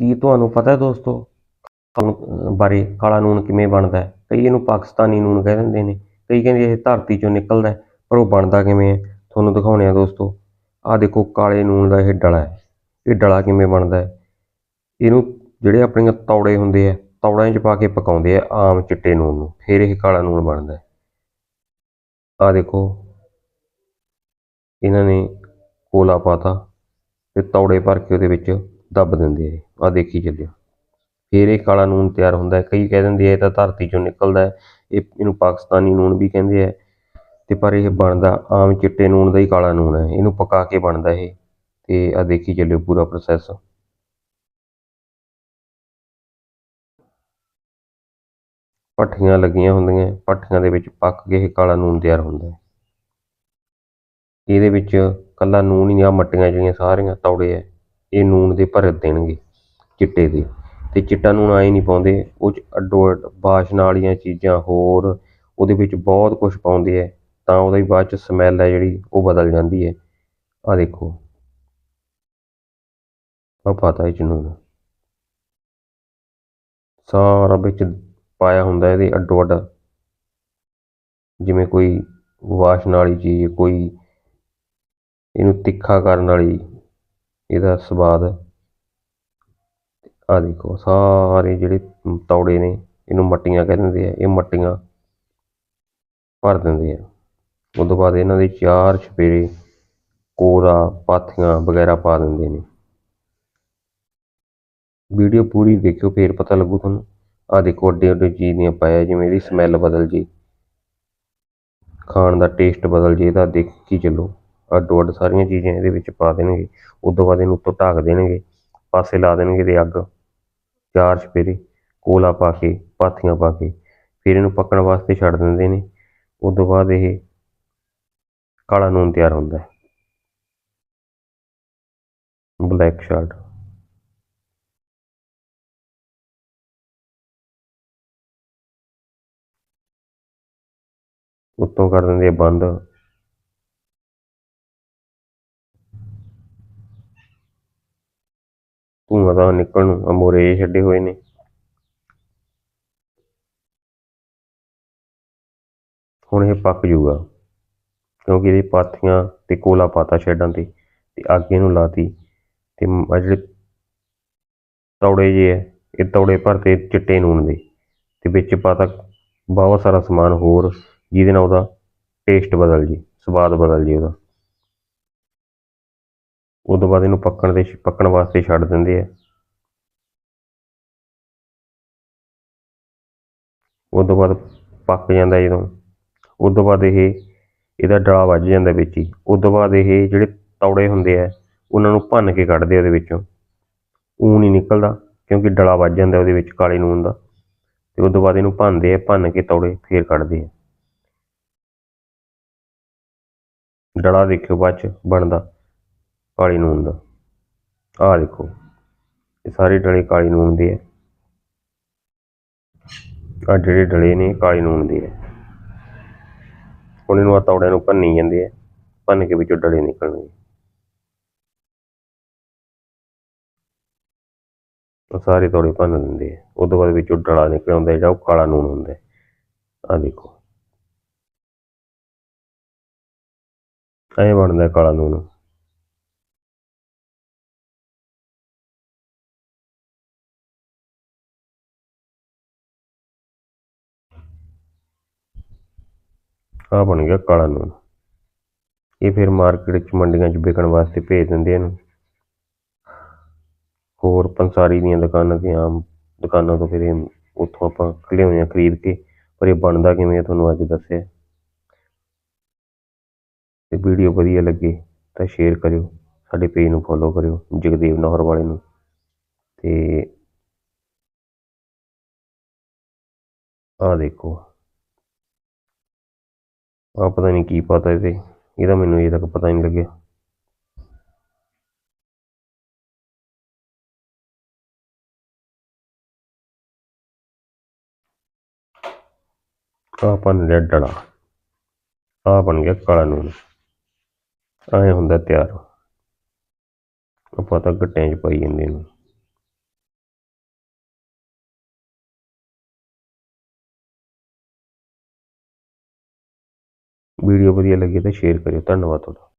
ਕੀ ਤੁਹਾਨੂੰ ਪਤਾ ਹੈ ਦੋਸਤੋ? ਬਾਰੇ ਕਾਲਾ ਲੂਣ ਕਿਵੇਂ ਬਣਦਾ ਹੈ? ਕਈ ਇਹਨੂੰ ਪਾਕਿਸਤਾਨੀ ਨੂਨ ਕਹਿ ਦਿੰਦੇ ਨੇ, ਕਈ ਕਹਿੰਦੇ ਇਹ ਧਰਤੀ ਚੋਂ ਨਿਕਲਦਾ ਪਰ ਉਹ ਬਣਦਾ ਕਿਵੇਂ ਹੈ? ਤੁਹਾਨੂੰ ਦਿਖਾਉਣੇ ਆ ਦੋਸਤੋ। ਆਹ ਦੇਖੋ, ਕਾਲੇ ਲੂਣ ਦਾ ਇਹ ਡਲਾ ਹੈ। ਇਹ ਡਲਾ ਕਿਵੇਂ ਬਣਦਾ ਹੈ? ਇਹਨੂੰ ਜਿਹੜੇ ਆਪਣੀਆਂ ਤੌੜੇ ਹੁੰਦੇ ਆ ਤੌੜਿਆਂ 'ਚ ਪਾ ਕੇ ਪਕਾਉਂਦੇ ਆ ਆਮ ਚਿੱਟੇ ਲੂਣ ਨੂੰ, ਫਿਰ ਇਹ ਕਾਲਾ ਲੂਣ ਬਣਦਾ ਹੈ। ਆਹ ਦੇਖੋ, ਇਹਨਾਂ ਨੇ ਕੋਲਾ ਪਾਤਾ ਤੇ ਤੌੜੇ ਭਰ ਕੇ ਉਹਦੇ ਵਿੱਚ ਦੱਬ ਦਿੰਦੇ ਆ ਆਹ ਦੇਖੀ ਚੱਲਿਓ। ਫਿਰ ਇਹ ਕਾਲਾ ਨੂਨ ਤਿਆਰ ਹੁੰਦਾ ਹੈ। ਕਈ ਕਹਿ ਦਿੰਦੇ ਆ, ਇਹ ਤਾਂ ਧਰਤੀ ਚੋਂ ਨਿਕਲਦਾ ਹੈ। ਇਹ ਇਹਨੂੰ ਪਾਕਿਸਤਾਨੀ ਨੂਨ ਵੀ ਕਹਿੰਦੇ ਆ। ਤੇ ਪਰ ਇਹ ਬਣਦਾ ਆਮ ਚਿੱਟੇ ਨੂਨ ਦਾ ਹੀ ਕਾਲਾ ਨੂਨ ਹੈ। ਇਹਨੂੰ ਪਕਾ ਕੇ ਬਣਦਾ ਇਹ। ਤੇ ਆਹ ਦੇਖੀ ਚੱਲਿਓ ਪੂਰਾ ਪ੍ਰੋਸੈਸ ਭੱਠੀਆਂ ਲੱਗੀਆਂ ਹੁੰਦੀਆਂ ਭੱਠੀਆਂ ਦੇ ਵਿੱਚ ਪੱਕ ਕੇ ਇਹ ਕਾਲਾ ਨੂਨ ਤਿਆਰ ਹੁੰਦਾ ਹੈ। ਇਹਦੇ ਵਿੱਚ ਕੱਲਾ ਨੂਨ ਹੀ ਆ, ਮੱਟੀਆਂ ਜਿਹੜੀਆਂ ਸਾਰੀਆਂ, ਤੌੜੇ ਆ ਇਹ ਨੂਣ ਦੇ ਭਰ ਦੇਣਗੇ ਚਿੱਟੇ ਦੇ। ਅਤੇ ਚਿੱਟਾ ਨੂਨ ਆਏ ਨਹੀਂ ਪਾਉਂਦੇ, ਉਹ 'ਚ ਅੱਡੋ ਅੱਡ ਵਾਸ਼ਣ ਵਾਲੀਆਂ ਚੀਜ਼ਾਂ ਹੋਰ ਉਹਦੇ ਵਿੱਚ ਬਹੁਤ ਕੁਛ ਪਾਉਂਦੇ ਹੈ ਤਾਂ ਉਹਦਾ ਬਾਅਦ ਚ ਸਮੈਲ ਹੈ ਜਿਹੜੀ, ਉਹ ਬਦਲ ਜਾਂਦੀ ਹੈ ਆਹ ਦੇਖੋ। ਆਹ ਪਾਤਾ ਇਹ 'ਚ ਨੂਨ ਸਾਰਾ ਵਿੱਚ ਪਾਇਆ ਹੁੰਦਾ ਇਹਦੇ ਅੱਡੋ ਅੱਡ। ਜਿਵੇਂ ਕੋਈ ਵਾਸ਼ਣ ਵਾਲੀ ਚੀਜ਼, ਕੋਈ ਇਹਨੂੰ ਤਿੱਖਾ ਕਰਨ ਵਾਲੀ ਇਹਦਾ ਸਵਾਦ ਆਹ ਦੇਖੋ, ਸਾਰੇ ਜਿਹੜੇ ਤੌੜੇ ਨੇ, ਇਹਨੂੰ ਮੱਟੀਆਂ ਕਹਿ ਦਿੰਦੇ ਆ। ਇਹ ਮੱਟੀਆਂ ਭਰ ਦਿੰਦੇ ਆ। ਉਸ ਤੋਂ ਬਾਅਦ ਇਹਨਾਂ ਦੇ ਚਾਰ ਛਪੇਰੇ, ਕੋਰਾ, ਪਾਥੀਆਂ ਵਗੈਰਾ ਪਾ ਦਿੰਦੇ ਨੇ। ਵੀਡੀਓ ਪੂਰੀ ਦੇਖਿਓ, ਫੇਰ ਪਤਾ ਲੱਗੂ ਤੁਹਾਨੂੰ। ਆਹ ਦੇਖੋ, ਅੱਡੇ ਅੱਡੇ ਚੀਜ਼ ਦੀਆਂ ਪਾਇਆ, ਜਿਵੇਂ ਇਹਦੀ ਸਮੈਲ ਬਦਲ ਜੇ। ਖਾਣ ਦਾ ਟੇਸਟ ਬਦਲ ਜੇ ਇਹਦਾ ਦੇਖ ਕੇ ਚੱਲੋ। ਅੱਡੋ ਅੱਡ ਸਾਰੀਆਂ ਚੀਜ਼ਾਂ ਇਹਦੇ ਵਿੱਚ ਪਾ ਦੇਣਗੇ ਉਸ ਤੋਂ ਬਾਅਦ ਇਹਨੂੰ ਉੱਤੋਂ ਢੱਕ ਦੇਣਗੇ, ਪਾਸੇ ਲਾ ਦੇਣਗੇ ਤੇ ਅੱਗ, ਚਾਰ ਛਪੇਰੇ ਕੋਲਾ ਪਾ ਕੇ, ਪਾਥੀਆਂ ਪਾ ਕੇ, ਫਿਰ ਇਹਨੂੰ ਪੱਕਣ ਵਾਸਤੇ ਛੱਡ ਦਿੰਦੇ ਨੇ ਉਸ ਤੋਂ ਬਾਅਦ ਇਹ ਕਾਲਾ ਨੂਨ ਤਿਆਰ ਹੁੰਦਾ ਹੈ। ਬਲੈਕ ਸ਼ਾਲਟ ਉੱਤੋਂ ਕਰ ਦਿੰਦੇ ਬੰਦ। ਧੂੰਆਂ ਤਾਂ ਨਿਕਲਣ ਨੂੰ ਆ ਛੱਡੇ ਹੋਏ ਨੇ। ਹੁਣ ਇਹ ਪੱਕ ਜੂਗਾ ਕਿਉਂਕਿ ਇਹਦੇ ਪਾਥੀਆਂ ਤੇ ਕੋਲਾ ਪਾਤਾ ਸ਼ੈਡਾਂ ਤੇ ਤੇ ਅੱਗ ਨੂੰ ਲਾਤੀ, ਤੇ ਆ ਜਿਹੜੇ ਤੌੜੇ ਜੇ ਹੈ ਇਹ ਤੌੜੇ ਭਰਤੇ ਚਿੱਟੇ ਨੂਨ ਦੇ, ਤੇ ਵਿੱਚ ਪਾਤਾ ਬਹੁਤ ਸਾਰਾ ਸਮਾਨ ਹੋਰ, ਜਿਹਦੇ ਨਾਲ ਉਹਦਾ ਟੇਸਟ ਬਦਲ ਜੇ, ਸਵਾਦ ਬਦਲ ਜੇ ਉਹਦਾ। ਉਸ ਤੋਂ ਬਾਅਦ ਇਹਨੂੰ ਪੱਕਣ ਦੇ ਪੱਕਣ ਵਾਸਤੇ ਛੱਡ ਦਿੰਦੇ ਆ। ਉਸ ਤੋਂ ਬਾਅਦ ਪੱਕ ਜਾਂਦਾ ਜਦੋਂ। ਉਸ ਤੋਂ ਬਾਅਦ ਇਹ, ਇਹਦਾ ਡਲਾ ਵੱਜ ਜਾਂਦਾ ਵਿੱਚ ਹੀ। ਉਸ ਤੋਂ ਬਾਅਦ ਇਹ ਜਿਹੜੇ ਤੌੜੇ ਹੁੰਦੇ ਆ, ਉਹਨਾਂ ਨੂੰ ਭੰਨ ਕੇ ਕੱਢਦੇ ਉਹਦੇ ਵਿੱਚੋਂ। ਊ ਨਹੀਂ ਨਿਕਲਦਾ, ਕਿਉਂਕਿ ਡਲਾ ਵੱਜ ਜਾਂਦਾ ਉਹਦੇ ਵਿੱਚ ਕਾਲੇ ਨੂਨ ਦਾ। ਤੇ ਉਸ ਤੋਂ ਬਾਅਦ ਇਹਨੂੰ ਭੰਨਦੇ ਆ, ਭੰਨ ਕੇ ਤੌੜੇ ਫੇਰ ਕੱਢਦੇ ਆ। ਡਲਾ ਦੇਖਿਓ ਬਾਅਦ ਚ ਬਣਦਾ। ਕਾਲੀ ਨੂਨ ਦਾ। ਆਹ ਦੇਖੋ, ਇਹ ਸਾਰੇ ਡਲੇ ਕਾਲੀ ਨੂਨ ਦੇ ਆ। ਆਹ ਜਿਹੜੇ ਡਲੇ ਨੇ ਕਾਲੀ ਨੂਨ ਦੇ ਆ। ਹੁਣ ਇਹਨੂੰ ਆ ਤੌੜਿਆਂ ਨੂੰ ਭੰਨੀ ਜਾਂਦੇ ਆ, ਭੰਨ ਕੇ ਵਿੱਚੋਂ ਡਲੇ ਨਿਕਲਣਗੇ। ਉਹ ਸਾਰੇ ਤੌੜੇ ਭੰਨ ਦਿੰਦੇ ਆ। ਉਸ ਤੋਂ ਬਾਅਦ ਵਿੱਚੋਂ ਡਲਾ ਨਿਕਲ ਆਉਂਦਾ ਜਿਹੜਾ ਉਹ ਕਾਲਾ ਨੂਨ ਹੁੰਦਾ ਆਹ ਦੇਖੋ। ਐਂ ਬਣਦਾ ਕਾਲਾ ਨੂਨ। ਆਹ ਬਣ ਗਿਆ ਕਾਲਾ ਨੂਨ ਇਹ ਫਿਰ ਮਾਰਕੀਟ 'ਚ ਮੰਡੀਆਂ 'ਚ ਵਿਕਣ ਵਾਸਤੇ ਭੇਜ ਦਿੰਦੇ ਇਹਨੂੰ। ਹੋਰ ਪੰਸਾਰੀ ਦੀਆਂ ਦੁਕਾਨਾਂ ਤੇ ਆਮ ਦੁਕਾਨਾਂ ਤੋਂ ਫਿਰ ਇਹ ਉੱਥੋਂ ਆਪਾਂ ਲਿਆਉਂਦੇ ਹਾਂ ਖਰੀਦ ਕੇ, ਪਰ ਇਹ ਬਣਦਾ ਕਿਵੇਂ ਆ ਤੁਹਾਨੂੰ ਅੱਜ ਦੱਸਿਆ। ਤੇ ਵੀਡੀਓ ਵਧੀਆ ਲੱਗੇ ਤਾਂ ਸ਼ੇਅਰ ਕਰਿਓ, ਸਾਡੇ ਪੇਜ ਨੂੰ ਫੋਲੋ ਕਰਿਓ, ਜਗਦੇਵ ਨੌਹਰ ਵਾਲੇ ਨੂੰ। ਤੇ ਆਹ ਦੇਖੋ। ਆ ਪਤਾ ਨਹੀਂ ਕੀ ਪਤਾ ਇਹਦੇ। ਇਹਦਾ ਮੈਨੂੰ ਅਜੇ ਤੱਕ ਪਤਾ ਨਹੀਂ ਲੱਗਿਆ। ਆਹ ਬਣ ਗਿਆ ਡਲਾ ਆਹ ਬਣ ਗਿਆ ਕਾਲਾ ਨੂਨ। ਐਂ ਹੁੰਦਾ ਤਿਆਰ। ਆਪਾਂ ਤਾਂ ਗੱਟਿਆਂ 'ਚ ਪਾਈ ਜਾਂਦੇ ਨੇ। ਵੀਡੀਓ ਵਧੀਆ ਲੱਗੀ ਤਾਂ ਸ਼ੇਅਰ ਕਰਿਓ। ਧੰਨਵਾਦ ਤੁਹਾਡਾ।